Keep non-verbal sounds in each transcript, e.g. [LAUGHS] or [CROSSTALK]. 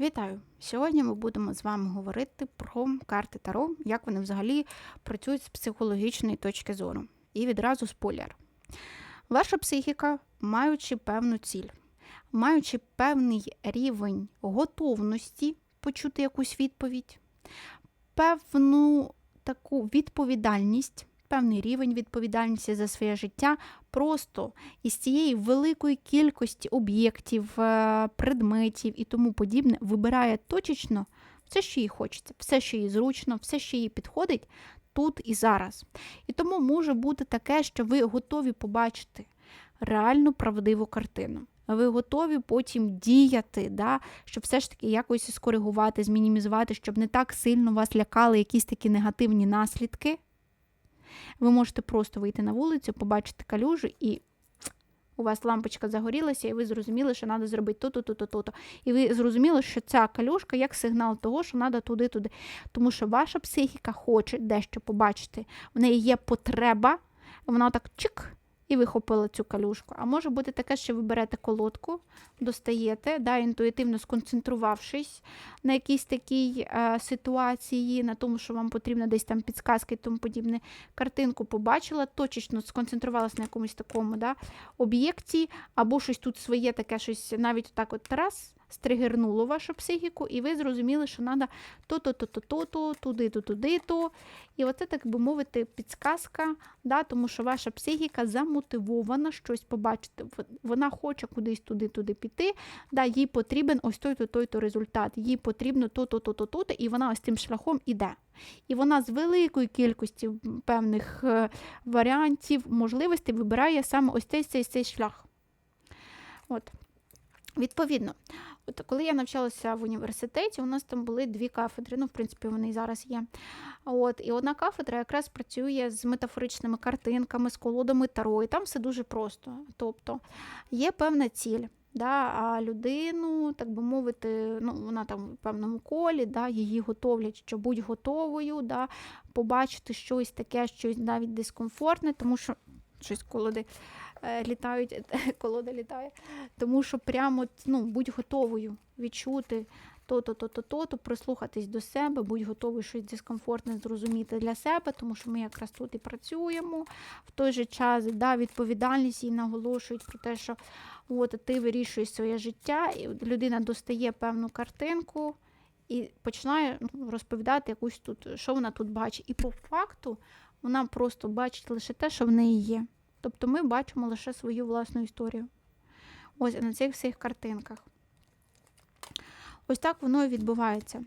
Вітаю! Сьогодні ми будемо з вами говорити про карти Таро, як вони взагалі працюють з психологічної точки зору. І відразу спойлер. Ваша психіка, маючи певну ціль, маючи певний рівень готовності почути якусь відповідь, певну таку відповідальність, певний рівень відповідальності за своє життя, просто із цієї великої кількості об'єктів, е, предметів і тому подібне вибирає точечно все, що їй хочеться, все, що їй зручно, все, що їй підходить тут і зараз. І тому може бути таке, що ви готові побачити реальну правдиву картину. Ви готові потім діяти, да, щоб все ж таки якось скоригувати, змінімізувати, щоб не так сильно вас лякали якісь такі негативні наслідки. Ви можете просто вийти на вулицю, побачити калюжу, і у вас лампочка загорілася, і ви зрозуміли, що треба зробити то-то, то-то, то-то. І ви зрозуміли, що ця калюшка як сигнал того, що треба туди-туди. Тому що ваша психіка хоче дещо побачити. В неї є потреба, вона так чик. І вихопила цю калюшку. А може бути таке, що ви берете колодку, достаєте, да, інтуїтивно сконцентрувавшись на якійсь такій е, ситуації, на тому, що вам потрібно десь там підсказки і тому подібне, картинку побачила, точечно сконцентрувалася на якомусь такому да, об'єкті, або щось тут своє таке, щось навіть отак от раз. Стригернуло вашу психіку, і ви зрозуміли, що треба то-то, то-то, то-то, туди-то, туди-то. І оце, так би мовити, підсказка, да, тому що ваша психіка замотивована щось побачити. Вона хоче кудись туди-туди піти, да, їй потрібен ось той-то, той-то результат, їй потрібно то-то, то-то, то-то, і вона ось цим шляхом іде. І вона з великої кількості певних е, варіантів, можливостей вибирає саме ось цей цей, цей шлях. От. Відповідно, от коли я навчалася в університеті, у нас там були дві кафедри, ну, в принципі, вони і зараз є. От, І одна кафедра якраз працює з метафоричними картинками, з колодами таро, і там все дуже просто. Тобто є певна ціль. Да, А людину, так би мовити, ну, вона там в певному колі, да, її готовлять, що будь готовою, да, побачити щось таке, щось навіть дискомфортне, тому що щось колоди літають, [LAUGHS] колода літає. Тому що прямо ну, будь готовою відчути то-то, то-то, то-то, прислухатись до себе, будь готовий щось дискомфортне зрозуміти для себе, тому що ми якраз тут і працюємо. В той же час да, відповідальність і наголошують про те, що от, ти вирішуєш своє життя, і людина достає певну картинку. І починає ну, розповідати якусь тут, що вона тут бачить. І по факту вона просто бачить лише те, що в неї є. Тобто ми бачимо лише свою власну історію. Ось на цих всіх картинках. Ось так воно і відбувається.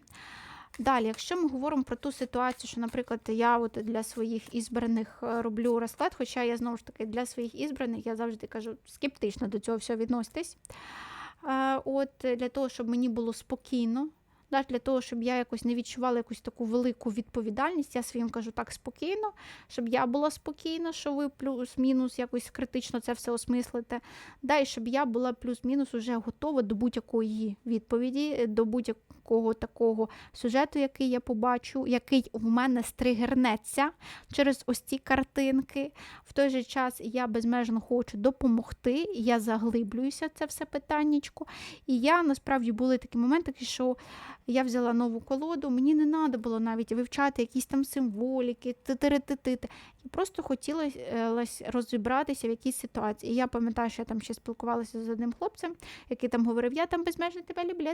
Далі, якщо ми говоримо про ту ситуацію, що, наприклад, я от для своїх ізбраних е, роблю розклад, хоча я знову ж таки для своїх ізбраних, я завжди кажу, скептично до цього всього відноситись. Е, от Для того, щоб мені було спокійно, для того, щоб я якось не відчувала якусь таку велику відповідальність, я своїм кажу так спокійно, щоб я була спокійна, що ви плюс-мінус якось критично це все осмислите. Да, і щоб я була плюс-мінус уже готова до будь-якої відповіді, до будь-якого такого сюжету, який я побачу, який в мене стригернеться через ось ці картинки. В той же час я безмежно хочу допомогти, я заглиблююся це все питаннячко. І я насправді були такі моменти, що я взяла нову колоду, мені не треба було навіть вивчати якісь там символіки, титиритити. Я просто хотіла розібратися в якійсь ситуації. І я пам'ятаю, що я там ще спілкувалася з одним хлопцем, який там говорив, я там безмежно тебе люблю.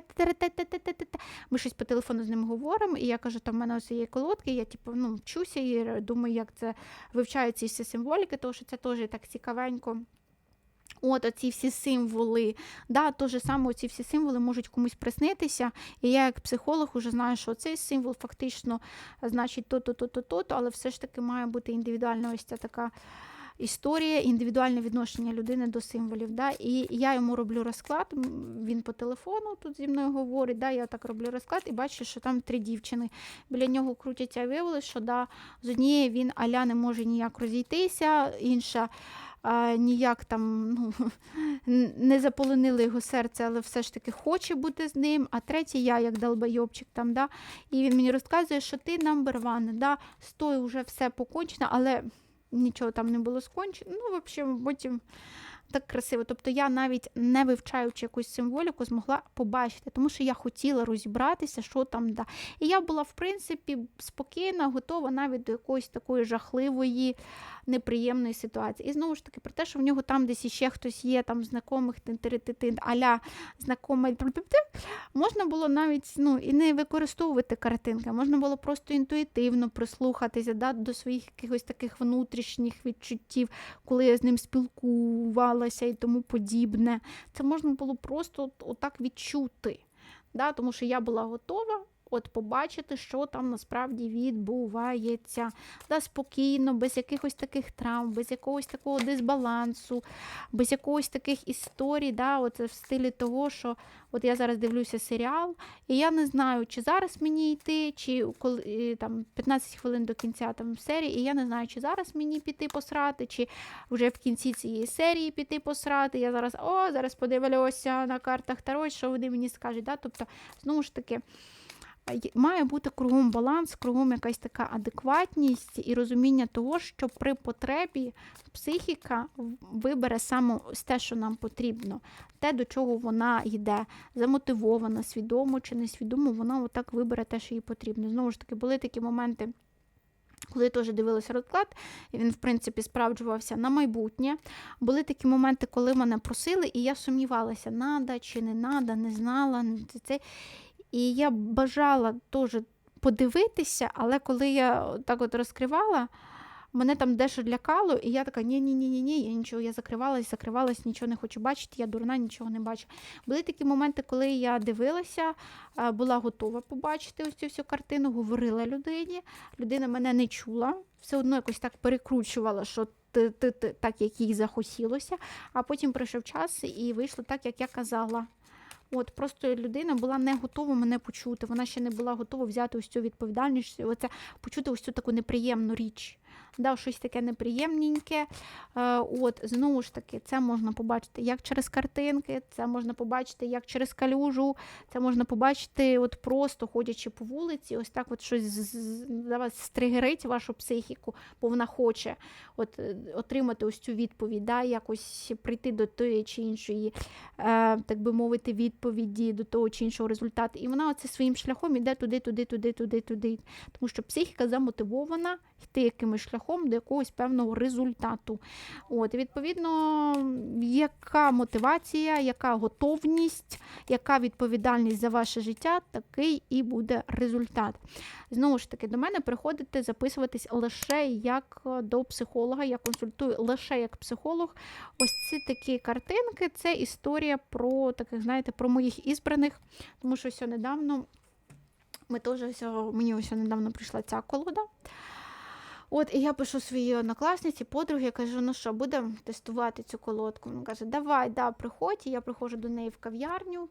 Ми щось по телефону з ним говоримо, і я кажу, там в мене ось є колодки, я типу, ну, вчуся і думаю, як це вивчаю ці всі символіки, тому що це теж так цікавенько. От оці всі символи, да, то же саме ці всі символи можуть комусь приснитися. І я, як психолог, вже знаю, що цей символ фактично значить то-то, то-то, то-то, але все ж таки має бути індивідуальна ось ця така історія, індивідуальне відношення людини до символів. Да? І я йому роблю розклад, він по телефону тут зі мною говорить, да, я так роблю розклад і бачу, що там три дівчини. Біля нього крутяться і що да, з однієї він аля не може ніяк розійтися, інша а, ніяк там ну, [LAUGHS] не заполонили його серце, але все ж таки хоче бути з ним. А третій я, як долбойобчик, там, да, і він мені розказує, що ти number one, да, з тою вже все покончено, але нічого там не було скончено. Ну, в потім так красиво. Тобто я навіть не вивчаючи якусь символіку, змогла побачити, тому що я хотіла розібратися, що там да. І я була, в принципі, спокійна, готова навіть до якоїсь такої жахливої, неприємної ситуації. І знову ж таки, про те, що в нього там десь іще хтось є, там знайомих аля знайомий, можна було навіть ну, і не використовувати картинки, можна було просто інтуїтивно прислухатися да, до своїх якихось таких внутрішніх відчуттів, коли я з ним спілкувалася і тому подібне. Це можна було просто отак відчути. Да, Тому що я була готова от побачити, що там насправді відбувається. Да, Спокійно, без якихось таких травм, без якогось такого дисбалансу, без якогось таких історій, да, от в стилі того, що от я зараз дивлюся серіал, і я не знаю, чи зараз мені йти, чи коли там 15 хвилин до кінця там серії, і я не знаю, чи зараз мені піти посрати, чи вже в кінці цієї серії піти посрати. Я зараз о, зараз подивлюся на картах Таро, що вони мені скажуть. Да? Тобто, знову ж таки має бути кругом баланс, кругом якась така адекватність і розуміння того, що при потребі психіка вибере саме те, що нам потрібно, те, до чого вона йде, замотивована, свідомо чи несвідомо, вона отак вибере те, що їй потрібно. Знову ж таки, були такі моменти. Коли теж дивилася розклад, і він, в принципі, справджувався на майбутнє. Були такі моменти, коли мене просили, і я сумнівалася, надо чи не надо, не знала. Це, це. І я бажала теж подивитися, але коли я так от розкривала, мене там дещо лякало, і я така, ні-ні-ні, ні я нічого, я закривалась, закривалась, нічого не хочу бачити, я дурна, нічого не бачу. Були такі моменти, коли я дивилася, була готова побачити ось цю всю картину, говорила людині. Людина мене не чула, все одно якось так перекручувала, що ти, ти, ти так, як їй захотілося, а потім прийшов час і вийшло так, як я казала. От просто людина була не готова мене почути. Вона ще не була готова взяти ось цю відповідальність, оце почути ось цю таку неприємну річ да, щось таке неприємненьке. Е, от, Знову ж таки, це можна побачити як через картинки, це можна побачити як через калюжу, це можна побачити, от просто ходячи по вулиці, ось так от щось за вас стригерить вашу психіку, бо вона хоче от, е, отримати ось цю відповідь, да, якось прийти до тої чи іншої, е, так би мовити, відповіді, до того чи іншого результату. І вона оце своїм шляхом іде туди, туди, туди, туди, туди. Тому що психіка замотивована йти якимось шляхом до якогось певного результату. От, Відповідно, яка мотивація, яка готовність, яка відповідальність за ваше життя, такий і буде результат. Знову ж таки, до мене приходите записуватись лише як до психолога. Я консультую лише як психолог. Ось ці такі картинки це історія про таких, знаєте, про моїх ізбраних, тому що ось недавно ми теж мені ось недавно прийшла ця колода. От, і я пишу своїй однокласниці, подруги, кажу, ну що, будемо тестувати цю колодку. Вона каже, давай, да, приходь. І я приходжу до неї в кав'ярню.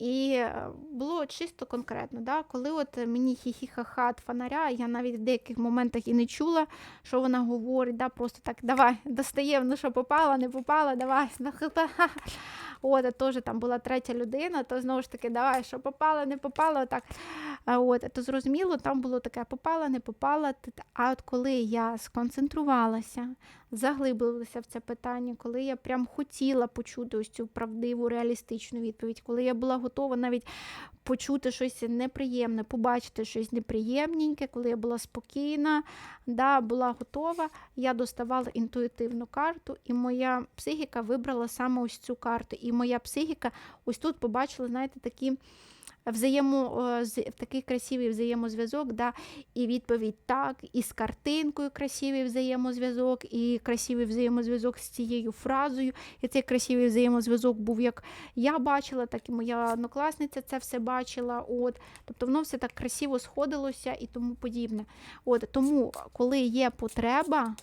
І е, було чисто конкретно, да, коли от мені хі-хі-ха-ха фонаря, я навіть в деяких моментах і не чула, що вона говорить, да, просто так, давай, достаємо, ну що попала, не попала, давай. [LAUGHS] От, а теж там була третя людина, то знову ж таки, давай, що попала, не попала, так. От, то зрозуміло, там було таке попала, не попала. А от коли я сконцентрувалася, заглибилася в це питання, коли я прям хотіла почути ось цю правдиву, реалістичну відповідь, коли я була готова навіть почути щось неприємне, побачити щось неприємненьке, коли я була спокійна, да, була готова, я доставала інтуїтивну карту, і моя психіка вибрала саме ось цю карту. І моя психіка ось тут побачила, знаєте, такі взаємо, е, такий красивий взаємозв'язок, да, і відповідь так, і з картинкою красивий взаємозв'язок, і красивий взаємозв'язок з цією фразою. І цей красивий взаємозв'язок був, як я бачила, так і моя однокласниця це все бачила. От. Тобто воно все так красиво сходилося і тому подібне. От, Тому, коли є потреба,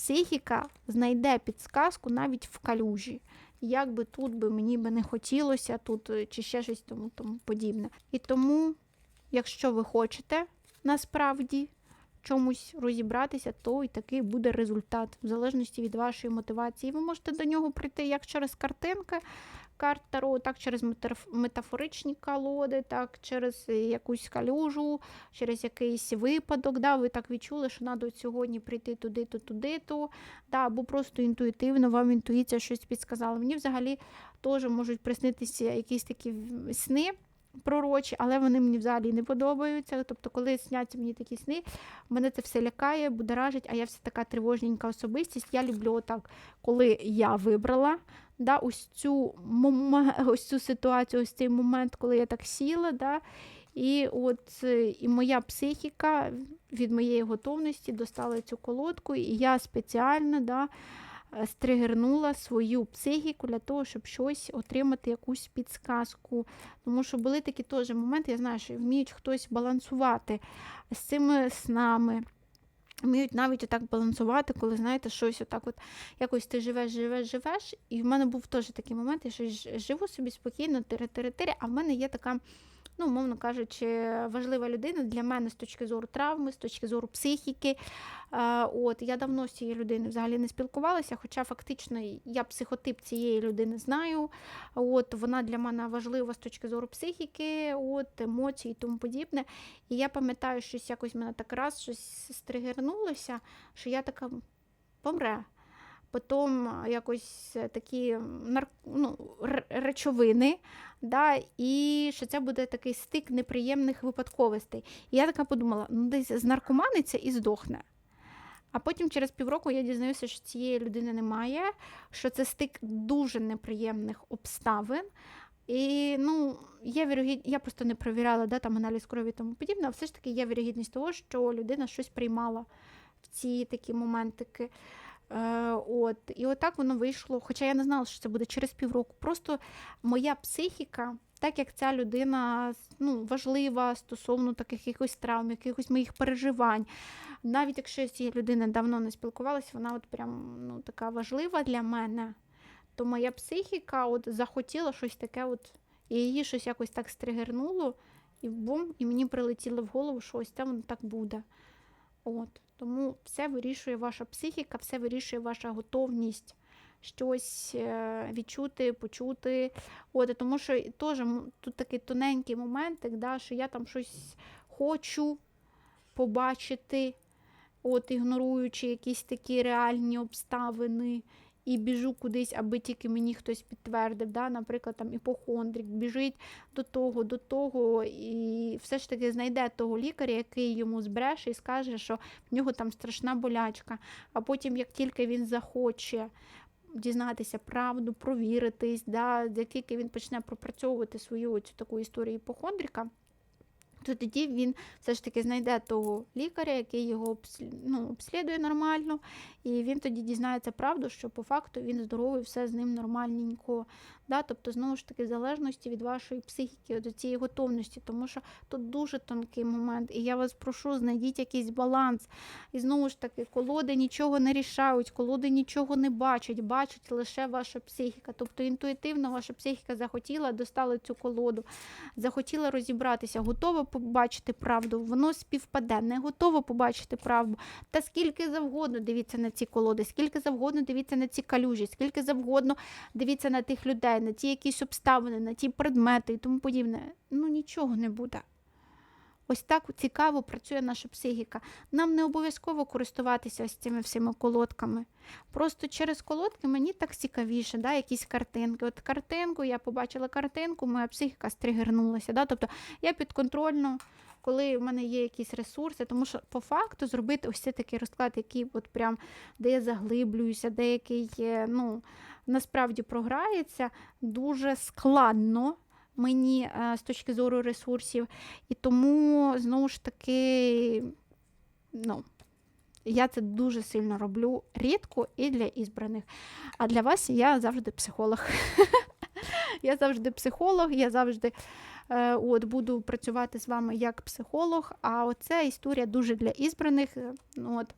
психіка знайде підсказку навіть в калюжі як би тут би мені би не хотілося, тут е, чи ще щось тому, тому подібне. І тому, якщо ви хочете насправді чомусь розібратися, то і такий буде результат, в залежності від вашої мотивації. Ви можете до нього прийти як через картинки, карт Таро, так через метафоричні колоди, так через якусь калюжу, через якийсь випадок. Да, ви так відчули, що треба сьогодні прийти туди-то, туди-то. Да, або просто інтуїтивно вам інтуїція щось підсказала. Мені взагалі теж можуть приснитися якісь такі сни. Пророчі, але вони мені взагалі не подобаються. Тобто, коли сняться мені такі сни, мене це все лякає, будоражить, а я вся така тривожненька особистість. Я люблю отак, коли я вибрала да, ось, цю, моме- [LAUGHS] ось цю ситуацію, ось цей момент, коли я так сіла. Да, і от е, і моя психіка від моєї готовності достала цю колодку, і я спеціально да, е, стригернула свою психіку для того, щоб щось отримати, якусь підсказку. Тому що були такі теж моменти, я знаю, що вміють хтось балансувати з цими снами. Вміють навіть отак балансувати, коли знаєте, щось отак, от якось ти живеш, живеш, живеш. І в мене був теж такий момент, я щось живу собі спокійно, тири-тири-тири, а в мене є така, ну, умовно кажучи, важлива людина для мене з точки зору травми, з точки зору психіки. Е, От я давно з цією людиною взагалі не спілкувалася, хоча фактично я психотип цієї людини знаю. От вона для мене важлива з точки зору психіки, от емоцій і тому подібне. І я пам'ятаю, щось якось мене так раз щось стригернулося, що я така помре. Потім якось такі ну, речовини, да, і що це буде такий стик неприємних випадковостей. І я така подумала, ну десь знаркоманиться і здохне. А потім через півроку я дізнаюся, що цієї людини немає, що це стик дуже неприємних обставин. І ну, є вірогід... я просто не перевіряла да, там аналіз крові і тому подібне, а все ж таки є вірогідність того, що людина щось приймала в ці такі моментики. Е, от. І отак воно вийшло. Хоча я не знала, що це буде через півроку. Просто моя психіка, так як ця людина ну, важлива стосовно таких якихось травм, якихось моїх переживань. Навіть якщо я з цією людиною давно не спілкувалася, вона от прям ну, така важлива для мене, то моя психіка от захотіла щось таке, от, і її щось якось так стригернуло, і бум, і мені прилетіло в голову, що ось це воно так буде. От. Тому все вирішує ваша психіка, все вирішує ваша готовність щось е, відчути, почути. От, тому що теж тут такий тоненький моментик, да, що я там щось хочу побачити, от, ігноруючи якісь такі реальні обставини. І біжу кудись, аби тільки мені хтось підтвердив. Да? Наприклад, там іпохондрик біжить до того, до того, і все ж таки знайде того лікаря, який йому збреше і скаже, що в нього там страшна болячка. А потім, як тільки він захоче дізнатися правду, провіритись, да, як тільки він почне пропрацьовувати свою цю таку історію іпохондрика, то тоді він все ж таки знайде того лікаря, який його ну, обслідує нормально, і він тоді дізнається правду, що по факту він здоровий, все з ним нормальненько. Да? Тобто, знову ж таки, в залежності від вашої психіки, до цієї готовності, тому що тут дуже тонкий момент. І я вас прошу, знайдіть якийсь баланс. І знову ж таки, колоди нічого не рішають, колоди нічого не бачать, бачить лише ваша психіка. Тобто інтуїтивно ваша психіка захотіла, достала цю колоду, захотіла розібратися, готова побачити правду, воно співпаде, не готова побачити правду. Та скільки завгодно дивіться на ці колоди, скільки завгодно дивіться на ці калюжі, скільки завгодно дивіться на тих людей, на ті якісь обставини, на ті предмети і тому подібне. Ну нічого не буде. Ось так цікаво працює наша психіка. Нам не обов'язково користуватися ось цими всіма колодками. Просто через колодки мені так цікавіше, да, якісь картинки. От картинку, я побачила картинку, моя психіка стригернулася. Да, тобто я підконтрольно, коли в мене є якісь ресурси, тому що по факту зробити ось цей такий розклад, який от прям, де я заглиблююся, де який ну, насправді програється, дуже складно мені е, з точки зору ресурсів. І тому, знову ж таки, ну, я це дуже сильно роблю рідко і для ізбраних. А для вас я завжди психолог. [LAUGHS] Я завжди психолог, я завжди от, буду працювати з вами як психолог. А оця історія дуже для ізбраних. е, ну, От,